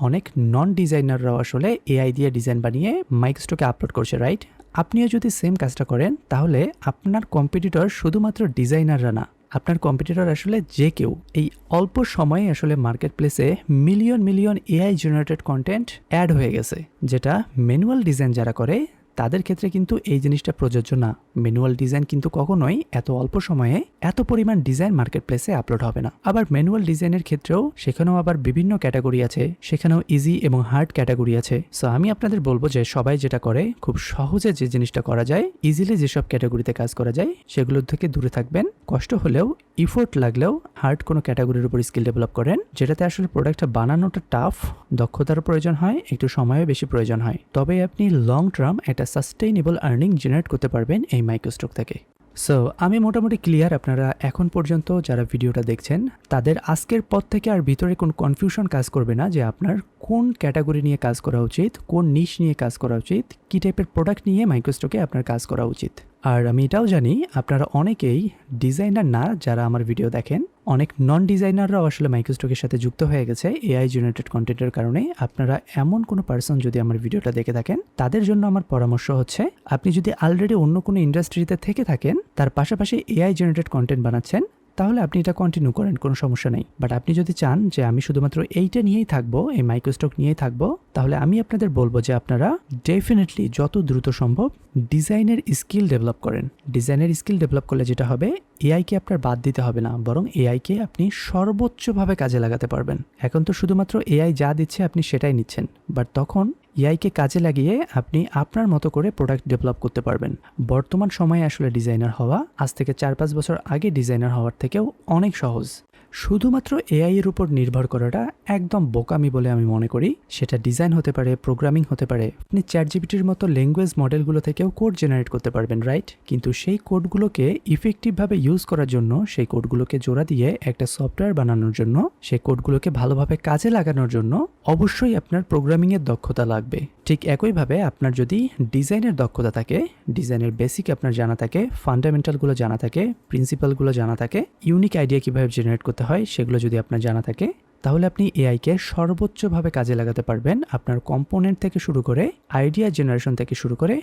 অনেক নন ডিজাইনাররাও আসলে এআই দিয়ে ডিজাইন বানিয়ে মাইক্রোস্টকে আপলোড করছে রাইট আপনিও যদি সেম কাজটা করেন, তাহলে আপনার কম্পিটিটর শুধুমাত্র ডিজাইনাররা না, আপনার কম্পিটিটর আসলে যে কেউ। এই অল্প সময়ে আসলে মার্কেট প্লেসে million million AI generated content add হয়ে গেছে, যেটা ম্যানুয়াল ডিজাইন যারা করে তাদের ক্ষেত্রে কিন্তু এই জিনিসটা প্রযোজ্য না। ম্যানুয়াল ডিজাইন কিন্তু কখনোই এত অল্প সময়ে এত পরিমাণ ডিজাইন মার্কেট প্লেসে আপলোড হবে না। আবার ম্যানুয়াল ডিজাইনের ক্ষেত্রেও সেখানেও আবার বিভিন্ন ক্যাটাগরি আছে, সেখানেও ইজি এবং হার্ড ক্যাটাগরি আছে। সো আমি আপনাদের বলব যে সবাই যেটা করে, খুব সহজে যে জিনিসটা করা যায় ইজিলি যেসব ক্যাটাগরিতে কাজ করা যায় সেগুলোর থেকে দূরে থাকবেন। কষ্ট হলেও ইফোর্ট লাগলেও হার্ড কোনো ক্যাটাগরির উপর স্কিল ডেভেলপ করেন, যেটাতে আসলে প্রোডাক্টটা বানানোটা টাফ দক্ষতার প্রয়োজন হয়, একটু সময়ও বেশি প্রয়োজন হয়। তবে আপনি লং টার্ম একটা সাস্টেইনেবল আর্নিং জেনারেট করতে পারবেন এই মাইক্রোস্টক থেকে। সো আমি মোটামুটি ক্লিয়ার আপনারা এখন পর্যন্ত যারা ভিডিওটা দেখছেন, তাদের আজকের পর থেকে আর ভিতরে কোন কনফিউশন কাজ করবে না যে আপনার কোন ক্যাটাগরি নিয়ে কাজ করা উচিত, কোন নিশ নিয়ে কাজ করা উচিত, কী টাইপের প্রোডাক্ট নিয়ে মাইক্রোস্টকে আপনার কাজ করা উচিত। আর আমি এটাও জানি আপনারা অনেকেই ডিজাইনার না যারা আমার ভিডিও দেখেন, অনেক নন ডিজাইনাররাও আসলে মাইক্রোস্টকের সাথে যুক্ত হয়ে গেছে এআই জেনারেটেড কন্টেন্টের কারণে। আপনারা এমন কোনো পার্সন যদি আমার ভিডিওটা দেখে থাকেন, তাদের জন্য আমার পরামর্শ হচ্ছে, আপনি যদি অলরেডি অন্য কোনো ইন্ডাস্ট্রিতে থেকে থাকেন, তার পাশাপাশি এআই জেনারেটেড কন্টেন্ট বানাচ্ছেন তাহলে আপনি এটা কন্টিনিউ করেন, কোনো সমস্যা নেই। বাট আপনি যদি চান যে আমি শুধুমাত্র এইটা নিয়েই থাকব, এই মাইক্রোস্টক নিয়েই থাকব, তাহলে আমি আপনাদের বলব যে আপনারা ডেফিনেটলি যত দ্রুত সম্ভব ডিজাইনের স্কিল ডেভেলপ করেন। ডিজাইনের স্কিল ডেভেলপ করলে যেটা হবে এআইকে আপনার বাদ দিতে হবে না, বরং এআইকে আপনি সর্বোচ্চভাবে কাজে লাগাতে পারবেন। এখন তো শুধুমাত্র এআই যা দিচ্ছে আপনি সেটাই নিচ্ছেন। বাট তখন এআইকে কাজে লাগিয়ে আপনি আপনার মতো করে প্রোডাক্ট ডেভেলপ করতে পারবেন। বর্তমান সময়ে আসলে ডিজাইনার হওয়া, আজ থেকে চার পাঁচ বছর আগে ডিজাইনার হওয়ার থেকেও অনেক সহজ। শুধুমাত্র এআই এর উপর নির্ভর করাটা একদম বোকামি বলে আমি মনে করি। সেটা ডিজাইন হতে পারে প্রোগ্রামিং হতে পারে। আপনি চ্যাট জিপিটির মতো ল্যাঙ্গুয়েজ মডেলগুলো থেকেও কোড জেনারেট করতে পারবেন রাইট কিন্তু সেই কোডগুলোকে ইফেক্টিভভাবে ইউজ করার জন্য, সেই কোডগুলোকে জোড়া দিয়ে একটা সফটওয়্যার বানানোর জন্য, সেই কোডগুলোকে ভালোভাবে কাজে লাগানোর জন্য অবশ্যই আপনার প্রোগ্রামিংয়ের দক্ষতা লাগবে। ঠিক একইভাবে আপনার যদি ডিজাইনের দক্ষতা থাকে, ডিজাইনের বেসিক আপনার জানা থাকে ফান্ডামেন্টালগুলো জানা থাকে প্রিন্সিপালগুলো জানা থাকে ইউনিক আইডিয়া কীভাবে জেনারেট করতে হয় সেগুলো যদি আপনার জানা থাকে, তাহলে আপনি এআইকে সর্বোচ্চভাবে কাজে লাগাতে পারবেন আপনার কম্পোনেন্ট থেকে শুরু করে আইডিয়া জেনারেশন থেকে শুরু করে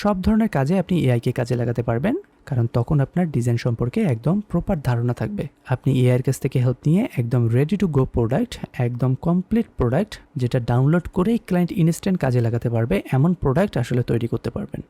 সব ধরনের কাজে আপনি এআইকে কাজে লাগাতে পারবেন। কারণ তখন আপনার ডিজাইন সম্পর্কে একদম প্রপার ধারণা থাকবে। আপনি এআইয়ের কাছ থেকে হেল্প নিয়ে একদম রেডি টু গো প্রোডাক্ট একদম কমপ্লিট প্রোডাক্ট যেটা ডাউনলোড করেই ক্লায়েন্ট ইনস্ট্যান্ট কাজে লাগাতে পারবে, এমন প্রোডাক্ট আসলে তৈরি করতে পারবেন।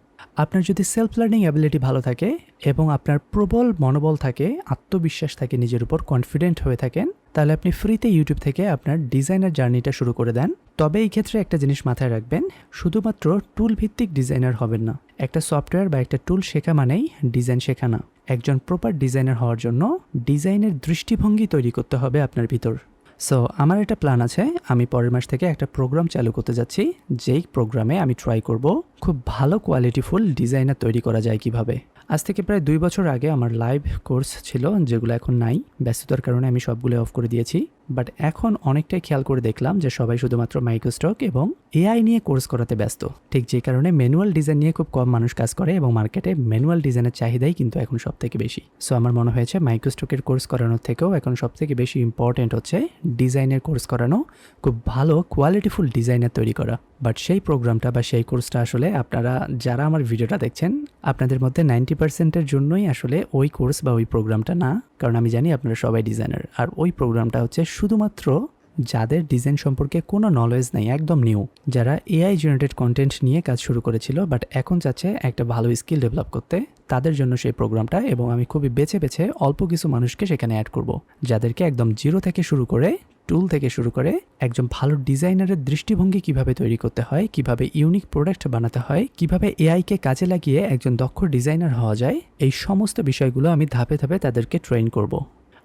আপনার যদি সেলফ লার্নিং অ্যাবিলিটি ভালো থাকে এবং আপনার প্রবল মনোবল থাকে, আত্মবিশ্বাস থাকে, নিজের উপর কনফিডেন্ট হয়ে থাকেন, তাহলে আপনি ফ্রিতে ইউটিউব থেকে আপনার ডিজাইনার জার্নিটা শুরু করে দেন। তবে এই ক্ষেত্রে একটা জিনিস মাথায় রাখবেন, শুধুমাত্র টুল ভিত্তিক ডিজাইনার হবেন না। একটা সফটওয়্যার বা একটা টুল শেখা মানেই ডিজাইন শেখা না একজন প্রপার ডিজাইনার হওয়ার জন্য ডিজাইনের দৃষ্টিভঙ্গি তৈরি করতে হবে আপনার ভিতর। সো আমার একটা প্ল্যান আছে, আমি পরের মাস থেকে একটা প্রোগ্রাম চালু করতে যাচ্ছি, যেই প্রোগ্রামে আমি ট্রাই করব খুব ভালো কোয়ালিটিফুল ডিজাইনার তৈরি করা যায় কীভাবে। আজ থেকে প্রায় দুই বছর আগে আমার লাইভ কোর্স ছিল, যেগুলো এখন নাই, ব্যস্ততার কারণে আমি সবগুলো অফ করে দিয়েছি। বাট এখন অনেকটাই খেয়াল করে দেখলাম যে সবাই শুধুমাত্র মাইক্রোস্টক এবং এআই নিয়ে কোর্স করাতে ব্যস্ত। ঠিক যে কারণে ম্যানুয়াল ডিজাইন নিয়ে খুব কম মানুষ কাজ করে এবং মার্কেটে ম্যানুয়াল ডিজাইনের চাহিদাই কিন্তু এখন সব থেকে বেশি। সো আমার মনে হয়েছে মাইক্রোস্টকের কোর্স করানোর থেকেও এখন সব থেকে বেশি ইম্পর্টেন্ট হচ্ছে ডিজাইনের কোর্স করানো, খুব ভালো কোয়ালিটিফুল ডিজাইনার তৈরি করা। বাট সেই প্রোগ্রামটা বা সেই কোর্সটা আসলে আপনারা যারা আমার ভিডিওটা দেখছেন, আপনাদের মধ্যে নাইনটি পার্সেন্টের জন্যই আসলে ওই কোর্স বা ওই প্রোগ্রামটা না। কারণ আমি জানি আপনারা সবাই ডিজাইনার আর ওই প্রোগ্রামটা হচ্ছে শুধুমাত্র যাদের ডিজাইন সম্পর্কে কোনো নলেজ নেই, একদম নিউ যারা এআই জেনারেটেড কন্টেন্ট নিয়ে কাজ শুরু করেছিল বাট এখন চাচ্ছে একটা ভালো স্কিল ডেভেলপ করতে, তাদের জন্য সেই প্রোগ্রামটা এবং আমি খুবই বেছে বেছে অল্প কিছু মানুষকে সেখানে অ্যাড করব, যাদেরকে একদম জিরো থেকে শুরু করে টুল থেকে শুরু করে, একজন ভালো ডিজাইনারের দৃষ্টিভঙ্গি কীভাবে তৈরি করতে হয়, কীভাবে ইউনিক প্রোডাক্ট বানাতে হয়, কীভাবে এআইকে কাজে লাগিয়ে একজন দক্ষ ডিজাইনার হওয়া যায়, এই সমস্ত বিষয়গুলো আমি ধাপে ধাপে তাদেরকে ট্রেন করব।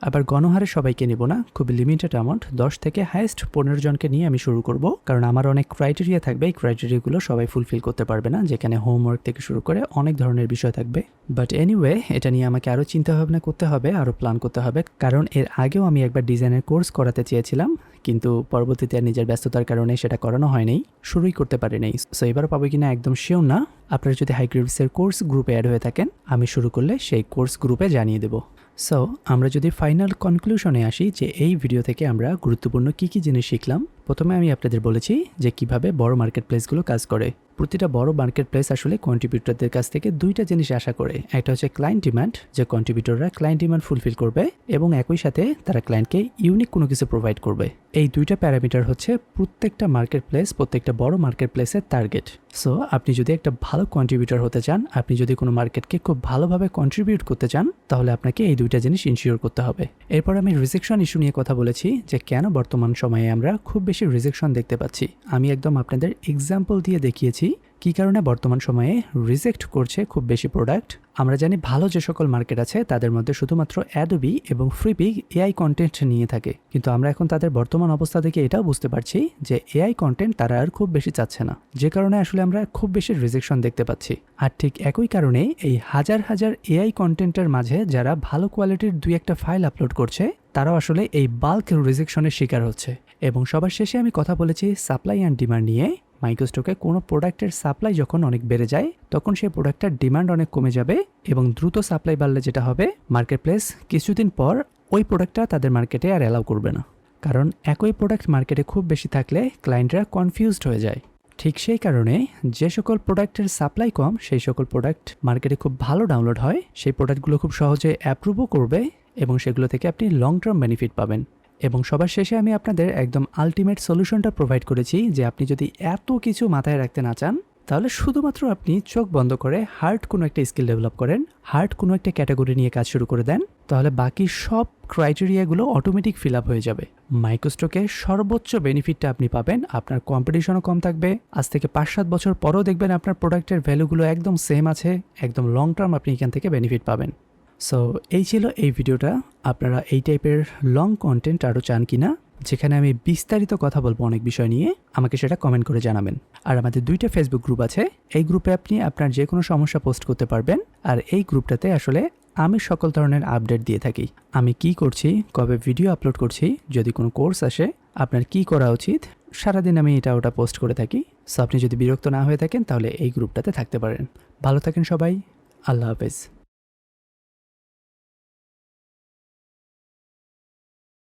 আবার গণহারে সবাইকে নেব না। খুব লিমিটেড অ্যামাউন্ট দশ থেকে হাইয়েস্ট পনেরো জনকে নিয়ে আমি শুরু করব। কারণ আমার অনেক ক্রাইটেরিয়া থাকবে। এই ক্রাইটেরিয়াগুলো সবাই ফুলফিল করতে পারবে না। যেখানে হোমওয়ার্ক থেকে শুরু করে অনেক ধরনের বিষয় থাকবে। বাট এনিওয়ে এটা নিয়ে আমাকে আরও চিন্তাভাবনা করতে হবে আরও প্ল্যান করতে হবে। কারণ এর আগেও আমি একবার ডিজাইনের কোর্স করাতে চেয়েছিলাম। কিন্তু পরবর্তীতে নিজের ব্যস্ততার কারণে সেটা করানো হয়নি। শুরুই করতে পারিনি। সো এবার পাবো কিনা একদম শিওর না। আপনারা যদি হাইগ্রিডসের কোর্স গ্রুপে অ্যাড হয়ে থাকেন, আমি শুরু করলে সেই কোর্স গ্রুপে জানিয়ে দেবো। সো আমরা যদি ফাইনাল কনক্লুশনে আসি যে এই ভিডিও থেকে আমরা গুরুত্বপূর্ণ কী কী জিনিস শিখলাম প্রথমে আমি আপনাদের বলেছি যে কীভাবে বড় মার্কেট প্লেসগুলো কাজ করে। প্রতিটা বড় মার্কেট প্লেস আসলে কন্ট্রিবিউটরদের কাছ থেকে দুইটা জিনিস আশা করে। একটা হচ্ছে ক্লায়েন্ট ডিমান্ড যে কন্ট্রিবিউটররা ক্লায়েন্ট ডিমান্ড ফুলফিল করবে এবং একই সাথে তারা ক্লায়েন্টকে ইউনিক কোনো কিছু প্রোভাইড করবে। এই দুইটা প্যারামিটার হচ্ছে প্রত্যেকটা মার্কেট প্লেস প্রত্যেকটা বড় মার্কেট প্লেসের টার্গেট সো আপনি যদি একটা ভালো কন্ট্রিবিউটর হতে চান, আপনি যদি কোনো মার্কেটকে খুব ভালোভাবে কন্ট্রিবিউট করতে চান, তাহলে আপনাকে এই দুইটা জিনিস ইনশিওর করতে হবে। এরপর আমি রিজেকশন ইস্যু নিয়ে কথা বলেছি যে কেন বর্তমান সময়ে আমরা খুব বেশি রিজেকশন দেখতে পাচ্ছি। আমি একদম আপনাদের এক্সাম্পল দিয়ে দেখিয়েছি কি কারণে বর্তমান সময়ে রিজেক্ট করছে খুব বেশি প্রোডাক্ট আমরা জানি ভালো যে সকল মার্কেট আছে, তাদের মধ্যে শুধুমাত্র অ্যাডোবি এবং ফ্রিপিক এআই কন্টেন্ট নিয়ে থাকে। কিন্তু আমরা এখন তাদের বর্তমান অবস্থা থেকে এটাও বুঝতে পারছি যে এআই কন্টেন্ট তারা আর খুব বেশি চাচ্ছে না। যে কারণে আসলে আমরা খুব বেশি রিজেকশন দেখতে পাচ্ছি। আর ঠিক একই কারণে এই হাজার হাজার এআই কন্টেন্টের মাঝে যারা ভালো কোয়ালিটির দুই একটা ফাইল আপলোড করছে, তারাও আসলে এই বাল্ক রিজেকশনের শিকার হচ্ছে। এবং সবার শেষে আমি কথা বলেছি সাপ্লাই অ্যান্ড ডিমান্ড নিয়ে। মাইক্রোস্টকে কোনো প্রোডাক্টের সাপ্লাই যখন অনেক বেড়ে যায়, তখন সেই প্রোডাক্টটার ডিমান্ড অনেক কমে যাবে এবং দ্রুত সাপ্লাই বাড়লে যেটা হবে মার্কেট প্লেস কিছুদিন পর ওই প্রোডাক্টটা তাদের মার্কেটে আর অ্যালাউ করবে না। কারণ একই প্রোডাক্ট মার্কেটে খুব বেশি থাকলে ক্লায়েন্টরা কনফিউজড হয়ে যায়। ঠিক সেই কারণে যে সকল প্রোডাক্টের সাপ্লাই কম, সেই সকল প্রোডাক্ট মার্কেটে খুব ভালো ডাউনলোড হয়, সেই প্রোডাক্টগুলো খুব সহজে অ্যাপ্রুভও করবে এবং সেগুলো থেকে আপনি লং টার্ম বেনিফিট পাবেন। এবং সবার শেষে আমি আপনাদের একদম আলটিমেট সলিউশনটা প্রোভাইড করেছি যে আপনি যদি এত কিছু মাথায় রাখতে না চান, তাহলে শুধুমাত্র আপনি চোখ বন্ধ করে হার্ড কোনো একটা স্কিল ডেভেলপ করেন হার্ড কোনো একটা ক্যাটাগরি নিয়ে কাজ শুরু করে দেন, তাহলে বাকি সব ক্রাইটেরিয়াগুলো অটোমেটিক ফিল আপ হয়ে যাবে। মাইক্রোস্টকে সর্বোচ্চ বেনিফিটটা আপনি পাবেন, আপনার কম্পিটিশনও কম থাকবে, আজ থেকে পাঁচ সাত বছর পরও দেখবেন আপনার প্রোডাক্টের ভ্যালুগুলো একদম সেম আছে, একদম লং টার্ম আপনি এখান থেকে বেনিফিট পাবেন। সো এই ছিল এই ভিডিওটা। আপনারা এই টাইপের লং কন্টেন্ট আরও চান কি না যেখানে আমি বিস্তারিত কথা বলব অনেক বিষয় নিয়ে, আমাকে সেটা কমেন্ট করে জানাবেন। আর আমাদের দুইটা ফেসবুক গ্রুপ আছে। এই গ্রুপে আপনি আপনার যে কোনো সমস্যা পোস্ট করতে পারবেন। আর এই গ্রুপটাতে আসলে আমি সকল ধরনের আপডেট দিয়ে থাকি। আমি কি করছি, কবে ভিডিও আপলোড করছি, যদি কোনো কোর্স আসে, আপনার কি করা উচিত, সারাদিন আমি এটা ওটা পোস্ট করে থাকি। সো আপনি যদি বিরক্ত না হয়ে থাকেন, তাহলে এই গ্রুপটাতে থাকতে পারেন। ভালো থাকেন সবাই। আল্লাহ হাফেজ।